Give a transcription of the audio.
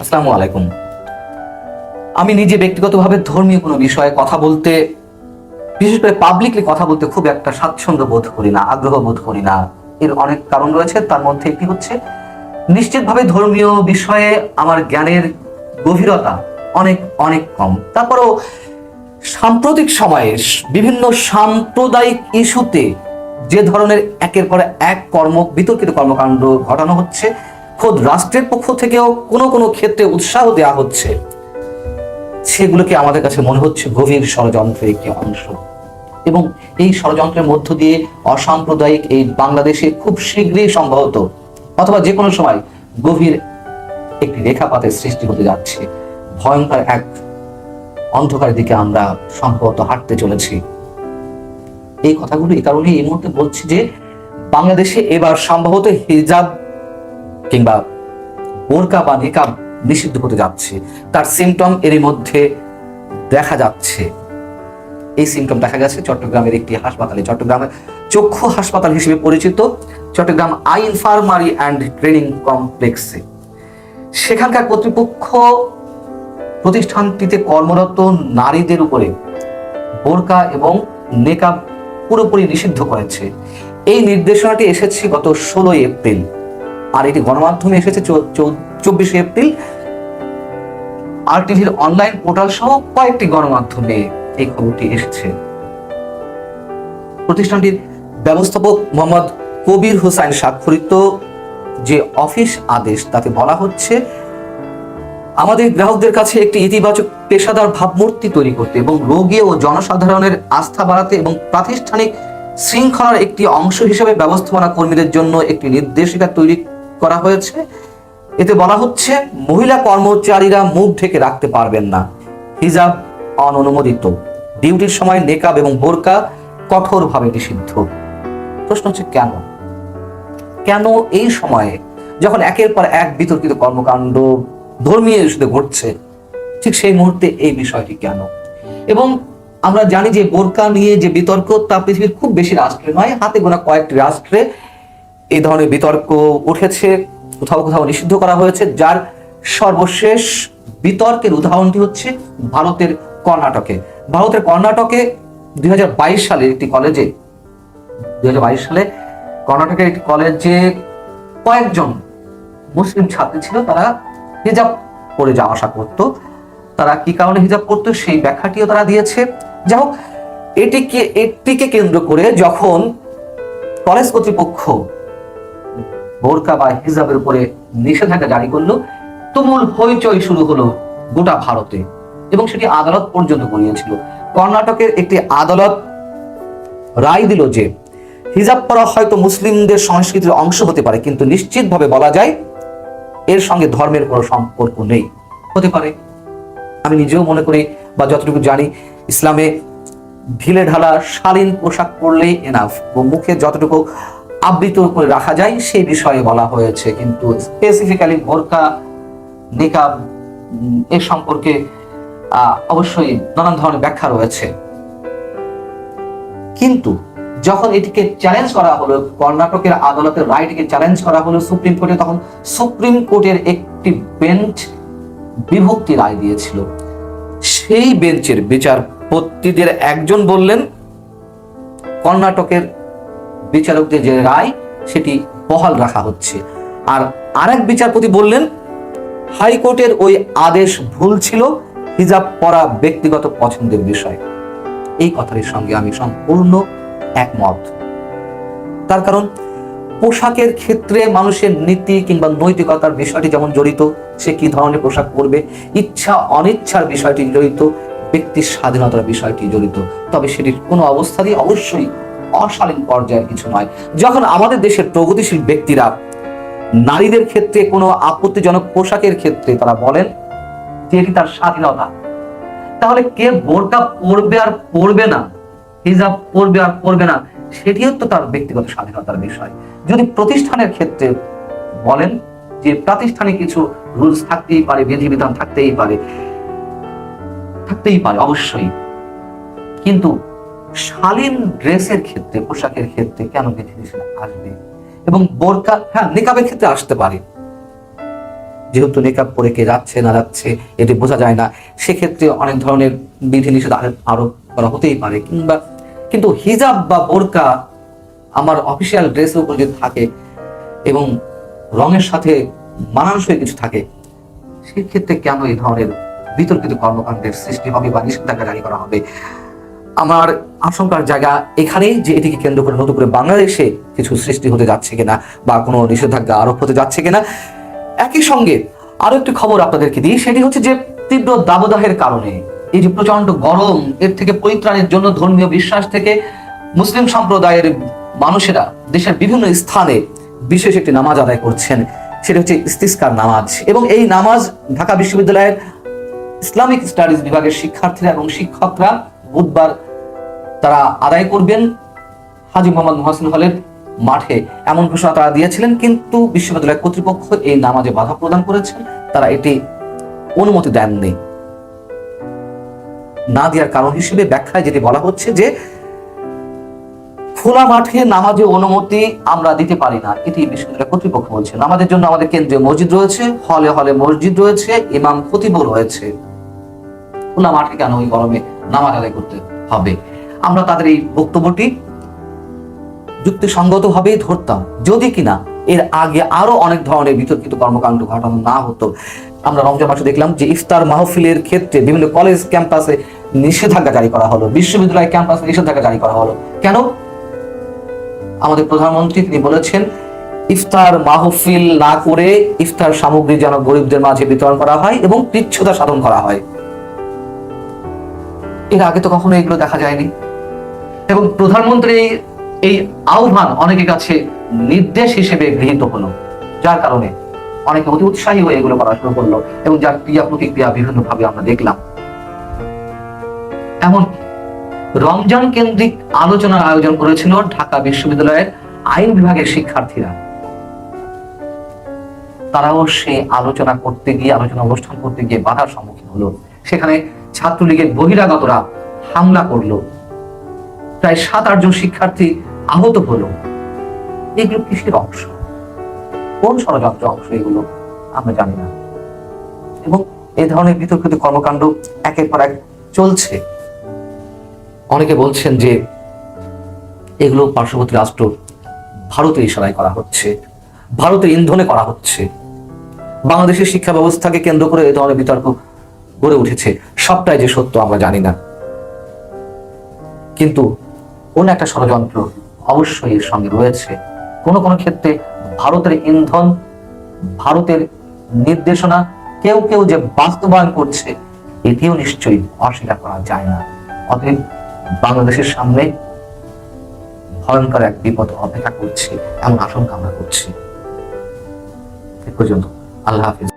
আসসালামু আলাইকুম। আমি নিজে ব্যক্তিগতভাবে ধর্মীয় কোনো বিষয়ে কথা বলতে, বিশেষ করে পাবলিকলি কথা বলতে খুব একটা স্বাচ্ছন্দ্য বোধ করি না, আগ্রহ বোধ করি না। এর অনেক কারণ রয়েছে, তার মধ্যে একটি হচ্ছে, নিশ্চিতভাবে ধর্মীয় বিষয়ে আমার জ্ঞানের গভীরতা অনেক অনেক কম। তারপরও সাম্প্রতিক সময়ে বিভিন্ন সাম্প্রদায়িক ইস্যুতে যে ধরনের একের পর এক কর্ম, বিতর্কিত কর্মকাণ্ড ঘটানো হচ্ছে খোদ রাষ্ট্রের পক্ষ থেকেও কোনো কোনো ক্ষেত্রে উৎসাহ দেওয়া হচ্ছে। সেগুলোকে আমাদের কাছে মনে হচ্ছে গভীর ষড়যন্ত্রের একটি অংশ। এবং এই ষড়যন্ত্রের মধ্য দিয়ে অসাম্প্রদায়িক এই বাংলাদেশে খুব শীঘ্রই সম্ভবত অথবা যে কোনো সময় গভীর একটি রেখাপাতের সৃষ্টি হতে যাচ্ছে। ভয়ঙ্কর এক অন্ধকারের দিকে আমরা সম্ভবত হাঁটতে চলেছি। এই কথাগুলো এই কারণে এই মুহূর্তে বলছি যে বাংলাদেশে এবার সম্ভবত হিজাব কিংবা বোরকা বা নিকাব নিষিদ্ধ হতে যাচ্ছে। তার সিমটম এরই মধ্যে দেখা যাচ্ছে। এই সিমটম দেখা গেছে চট্টগ্রামের একটি হাসপাতালে। চট্টগ্রামের চক্ষু হাসপাতাল হিসেবে পরিচিত Chattogram eye infirmary and training কমপ্লেক্সে সেখানকার কর্তৃপক্ষ প্রতিষ্ঠানটিতে কর্মরত নারীদের উপরে বোরকা এবং নেকাব পুরোপুরি নিষিদ্ধ করেছে। এই নির্দেশনাটি এসেছে গত ষোলোই এপ্রিল। আর এটি গণমাধ্যমে এসেছে চব্বিশে এপ্রিল। আর টিভির অনলাইন পোর্টাল সহ কয়েকটি গণমাধ্যমে এই খবরটি এসেছে। প্রতিষ্ঠানটির ব্যবস্থাপক মোহাম্মদ কবির হোসাইন স্বাক্ষরিত যে অফিস আদেশ, তাতে বলা হচ্ছে, আমাদের গ্রাহকদের কাছে একটি ইতিবাচক পেশাদার ভাবমূর্তি তৈরি করতে এবং রোগী ও জনসাধারণের আস্থা বাড়াতে এবং প্রাতিষ্ঠানিক শৃঙ্খলার একটি অংশ হিসেবে ব্যবস্থাপনা কর্মীদের জন্য একটি নির্দেশিকা তৈরি করা হয়েছে। এতে বলা হচ্ছে, মহিলা কর্মচারীরা মুখ ঢেকে রাখতে পারবেন না। হিজাব অননুমোদিত। ডিউটির সময় নেকাব এবং বোরকা কঠোরভাবে নিষিদ্ধ। প্রশ্ন হচ্ছে, কেন? কেন এই সময়ে, যখন একের পর এক বিতর্কিত কর্মকাণ্ড, ধর্মীয় ইস্যুতে ঘটছে, ঠিক সেই মুহূর্তে এই বিষয়টি কেন? এবং আমরা জানি যে বোরকা নিয়ে যে বিতর্ক, তা পৃথিবীর খুব বেশি রাষ্ট্রে নয়, হাতে গোনা কয়েকটি রাষ্ট্রে এই ধরনের বিতর্ক উঠেছে, কোথাও কোথাও নিষিদ্ধ করা হয়েছে, যার সর্বশেষ বিতর্কের উদাহরণটি হচ্ছে ভারতের কর্ণাটকে। ভারতের কর্ণাটকে দুই হাজার বাইশ সালে একটি কলেজে দুই হাজার বাইশ সালে কর্ণাটকের একটি কলেজে কয়েকজন মুসলিম ছাত্রী ছিল, তারা হিজাব পরে যাওয়া আসা করতো। তারা কি কারণে হিজাব করতো সেই ব্যাখ্যাটিও তারা দিয়েছে। যাই হোক, এটিকে এটিকে কেন্দ্র করে যখন কলেজ কর্তৃপক্ষ বোরকা বা হিজাবের উপরে নিষেধাজ্ঞা জারি করল। তুমুল হইচই শুরু হলো গোটা ভারতে এবং সেটি আদালত পর্যন্ত গড়িয়েছিল। কর্ণাটকের একটি আদালত রায় দিল যে, হিজাব পরা হয়তো মুসলিমদের সংস্কৃতির অংশ হতে পারে, কিন্তু নিশ্চিতভাবে বলা যায় এর সঙ্গে ধর্মের কোনো সম্পর্ক নেই। হতে পারে। আমি নিজেও মনে করি বা যতটুকু জানি, ইসলামে ঢিলে ঢালা শালীন পোশাক পরলেই এনাফ ও মুখে যতটুকু আবৃত করে রাখা যায় সেই বিষয়ে বলা হয়েছে। কিন্তু স্পেসিফিক্যালি ভোরকা, নিকাব এ সম্পর্কে অবশ্যই নানান ধরনের ব্যাখ্যা রয়েছে। কিন্তু যখন এটিকে চ্যালেঞ্জ করা হলো, কর্ণাটকের আদালতের রায়টিকে চ্যালেঞ্জ করা হলো সুপ্রিম কোর্টে, তখন সুপ্রিম কোর্টের একটি বেঞ্চ বিভক্তি রায় দিয়েছিল। সেই বেঞ্চের বিচারপতিদের একজন বললেন, কর্ণাটকের বিচারকদের যে রায়, সেটি বহাল রাখা হচ্ছে। আর আরেক বিচারপতি বললেন, হাইকোর্টের ওই আদেশ ভুল ছিল, হিজাব পরা ব্যক্তিগত পছন্দের বিষয়। এই কথাটির সঙ্গে আমি সম্পূর্ণ একমত। তার কারণ, পোশাকের ক্ষেত্রে মানুষের নীতি কিংবা নৈতিকতার বিষয়টি যেমন জড়িত, সে কি ধরনের পোশাক পরবে, ইচ্ছা অনিচ্ছার বিষয়টি জড়িত, ব্যক্তির স্বাধীনতার বিষয়টি জড়িত, তবে সেটির কোনো অবস্থাতেই অবশ্যই অশালীন পর্যায়ের কিছু নয়। যখন আমাদের দেশের প্রগতিশীল ব্যক্তিরা নারীদের ক্ষেত্রে কোনো আপত্তিজনক পোশাকের ক্ষেত্রে তারা বলেন যে এটি তার স্বাধীনতা? তাহলে কে বোরকা পরবে আর পরবে না? হিজাব পরবে আর পরবে না? সেটিও তো তার ব্যক্তিগত স্বাধীনতার বিষয়। যদি প্রতিষ্ঠানের ক্ষেত্রে বলেন যে প্রাতিষ্ঠানিক কিছু রুলস থাকতেই পারে, বিধিবিধান থাকতেই পারে থাকতেই পারে অবশ্যই। কিন্তু শালীন ড্রেসের ক্ষেত্রে, পোশাকের ক্ষেত্রে কেন বিধিনিষেধ আসবে? এবং বোরকা হ্যাঁ নিকাবের ক্ষেত্রে আসতে পারে। যেহেতু নেকাব পরে কে যাচ্ছে না যাচ্ছে এটি বোঝা যায় না। সেক্ষেত্রে অনেক ধরনের বিধিনিষেধ আরোপ- করা হতেই পারে। কিংবা, কিন্তু হিজাব বা বোরকা আমার অফিসিয়াল ড্রেসের উপর যদি থাকে এবং রঙের সাথে মানানসই কিছু থাকে, সেক্ষেত্রে কেন এই ধরনের বিতর্কিত কর্মকাণ্ডের সৃষ্টি হবে বা নিষেধাজ্ঞা জারি করা হবে? আমার আশঙ্কার জায়গা এখানেই যে এটিকে কেন্দ্র করে, নতুন করে বাংলাদেশে কিছু সৃষ্টি হতে যাচ্ছে কিনা বা কোনো নিষেধাজ্ঞা আরোপ হতে যাচ্ছে কিনা, একই সঙ্গে আরও একটি খবর আপনাদেরকে দিই, সেটি হচ্ছে যে তীব্র দাবদাহের কারণে এই যে প্রচণ্ড গরম, এর থেকে পরিত্রাণের জন্য ধর্মীয় বিশ্বাস থেকে মুসলিম সম্প্রদায়ের মানুষেরা দেশের বিভিন্ন স্থানে বিশেষ একটি নামাজ আদায় করছেন, সেটা হচ্ছে ইস্তিস্কার নামাজ। এবং এই নামাজ ঢাকা বিশ্ববিদ্যালয়ের ইসলামিক স্টাডিজ বিভাগের শিক্ষার্থীরা এবং শিক্ষকরা বুধবার তারা আদায় করবেন। হাজি মোহাম্মদ মহাসিন হলের মাঠে এমন ঘোষণা তারা দিয়েছিলেন, কিন্তু বিশ্ববিদ্যালয় কর্তৃপক্ষ এই নামাজে বাধা প্রদান করেছেন তারা এটি অনুমতি দেননি। না দেওয়ার কারণ হিসেবে ব্যাখ্যায় যেটি বলা হচ্ছে যে, খোলা মাঠে নামাজে অনুমতি আমরা দিতে পারি না, এটি বিশ্ববিদ্যালয় কর্তৃপক্ষ বলছে। নামাজের জন্য আমাদের কেন্দ্রীয় মসজিদ রয়েছে, হলে হলে মসজিদ রয়েছে, ইমাম খতিবও রয়েছে। খোলা মাঠে কেন ওই গরমে নামাজ আদায় করতে হবে। আমরা তাদের এই বক্তব্যটি যুক্তিসঙ্গত ভাবে ধরতাম। যদি কিনা এর আগে আরও অনেক ধরনের বিতর্কিত কর্মকাণ্ড ঘটানো না হতো, আমরা রমজান মাসে দেখলাম যে ইফতার মাহফিলের ক্ষেত্রে বিভিন্ন কলেজ ক্যাম্পাসে নিষেধাজ্ঞা জারি করা হলো, বিশ্ববিদ্যালয় ক্যাম্পাসে নিষেধাজ্ঞা জারি করা হলো। কেন? আমাদের প্রধানমন্ত্রী তিনি বলেছেন, ইফতার মাহফিল না করে ইফতার সামগ্রী যেন গরিবদের মাঝে বিতরণ করা হয় এবং পিচ্ছতা সাধন করা হয়। এর আগে তো কখনো এগুলো দেখা যায়নি। এবং প্রধানমন্ত্রী এই আহ্বান অনেকের কাছে নির্দেশ হিসেবে গৃহীত হলো। যার কারণে অনেকে অতি উৎসাহী হয়ে এগুলো করা শুরু করল এবং যার ক্রিয়া প্রতিক্রিয়া বিভিন্ন ভাবে আমরা দেখলাম। এমন রমজান কেন্দ্রিক আলোচনার আয়োজন করেছিল ঢাকা বিশ্ববিদ্যালয়ের আইন বিভাগের শিক্ষার্থীরা। তারাও সে আলোচনা করতে গিয়ে, আলোচনা অনুষ্ঠান করতে গিয়ে বাধার সম্মুখীন হলো। সেখানে ছাত্রলীগের বহিরাগতরা হামলা করল। প্রায় সাত আটজন শিক্ষার্থী আহত হলো। এগুলো কিসের অংশ? কোন ষড়যন্ত্র অংশ এগুলো? আমরা জানি না। এবং এই ধরনের বিতর্কিত কর্মকাণ্ড একের পর এক চলছে। অনেকে বলছেন যে এগুলো পার্শ্ববর্তী রাষ্ট্র ভারতে ইশারায় করা হচ্ছে, ভারতে ইন্ধনে করা হচ্ছে। বাংলাদেশের শিক্ষা ব্যবস্থাকে কেন্দ্র করে এই ধরনের বিতর্ক গড়ে উঠেছে, সবটাই যে সত্য আমরা জানি না। কিন্তু কোন একটা ষড়যন্ত্র অবশ্যই এর সঙ্গে রয়েছে। কোন কোন ক্ষেত্রে ভারতের ইন্ধন, ভারতের নির্দেশনা, কেউ কেউ যে বাস্তবায়ন করছে, এটিও নিশ্চয়ই অস্বীকার করা যায় না। অতএব বাংলাদেশের সামনে ভয়ঙ্কর এক বিপদ অপেক্ষা করছে, এমন আশঙ্কা আমরা করছি। পর্যন্ত। আল্লাহ হাফিজ।